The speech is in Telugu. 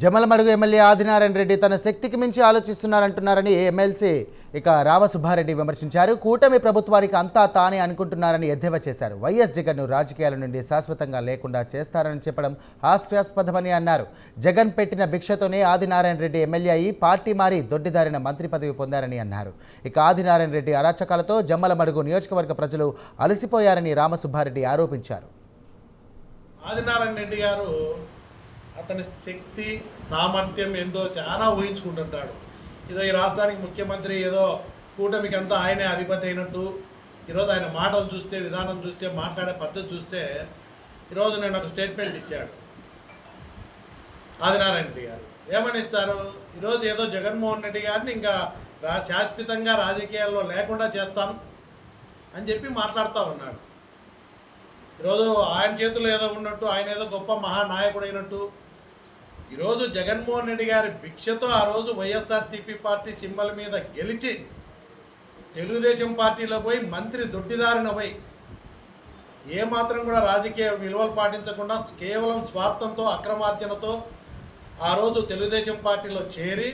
జమలమడుగు ఎమ్మెల్యే ఆదినారాయణ రెడ్డి తన శక్తికి మించి ఆలోచిస్తున్నారంటున్నారని ఎమ్మెల్సీ ఇక రామసుబ్బారెడ్డి విమర్శించారు. కూటమి ప్రభుత్వానికి అంతా తానే అనుకుంటున్నారని ఎద్దేవా చేశారు. వైఎస్ జగన్ను రాజకీయాల నుండి శాశ్వతంగా లేకుండా చేస్తారని చెప్పడం హాస్యాస్పదమని అన్నారు. జగన్ పెట్టిన భిక్షతోనే ఆదినారాయణ రెడ్డి ఎమ్మెల్యే అయి పార్టీ మారి దొడ్డిదారిన మంత్రి పదవి పొందారని అన్నారు. ఇక ఆదినారాయణ రెడ్డి అరాచకాలతో జమ్మలమడుగు నియోజకవర్గ ప్రజలు అలసిపోయారని రామసుబ్బారెడ్డి ఆరోపించారు. ఆదినారాయణ రెడ్డి గారు అతని శక్తి సామర్థ్యం ఏంటో చాలా ఊహించుకుంటుంటాడు. ఏదో ఈ రాష్ట్రానికి ముఖ్యమంత్రి ఏదో కూటమికి అంతా ఆయనే అధిపతి అయినట్టు ఈరోజు ఆయన మాటలు చూస్తే విధానం చూస్తే మాట్లాడే పద్ధతి చూస్తే ఈరోజు నేను ఒక స్టేట్మెంట్ ఇచ్చాడు. ఆదినారాయణ రెడ్డి గారు. ఏమని ఇస్తారు? ఈరోజు ఏదో జగన్మోహన్ రెడ్డి గారిని ఇంకా రా శాశ్వతంగా రాజకీయాల్లో లేకుండా చేస్తాం అని చెప్పి మాట్లాడుతూ ఉన్నాడు. ఈరోజు ఆయన చేతుల్లో ఏదో ఉన్నట్టు ఆయన ఏదో గొప్ప మహానాయకుడు అయినట్టు ఈరోజు జగన్మోహన్ రెడ్డి గారి భిక్షతో ఆ రోజు వైఎస్ఆర్సీపీ పార్టీ సింబల్ మీద గెలిచి తెలుగుదేశం పార్టీలో పోయి మంత్రి దొడ్డిదారిన పోయి ఏమాత్రం కూడా రాజకీయ విలువలు పాటించకుండా కేవలం స్వార్థంతో అక్రమార్జనతో ఆ రోజు తెలుగుదేశం పార్టీలో చేరి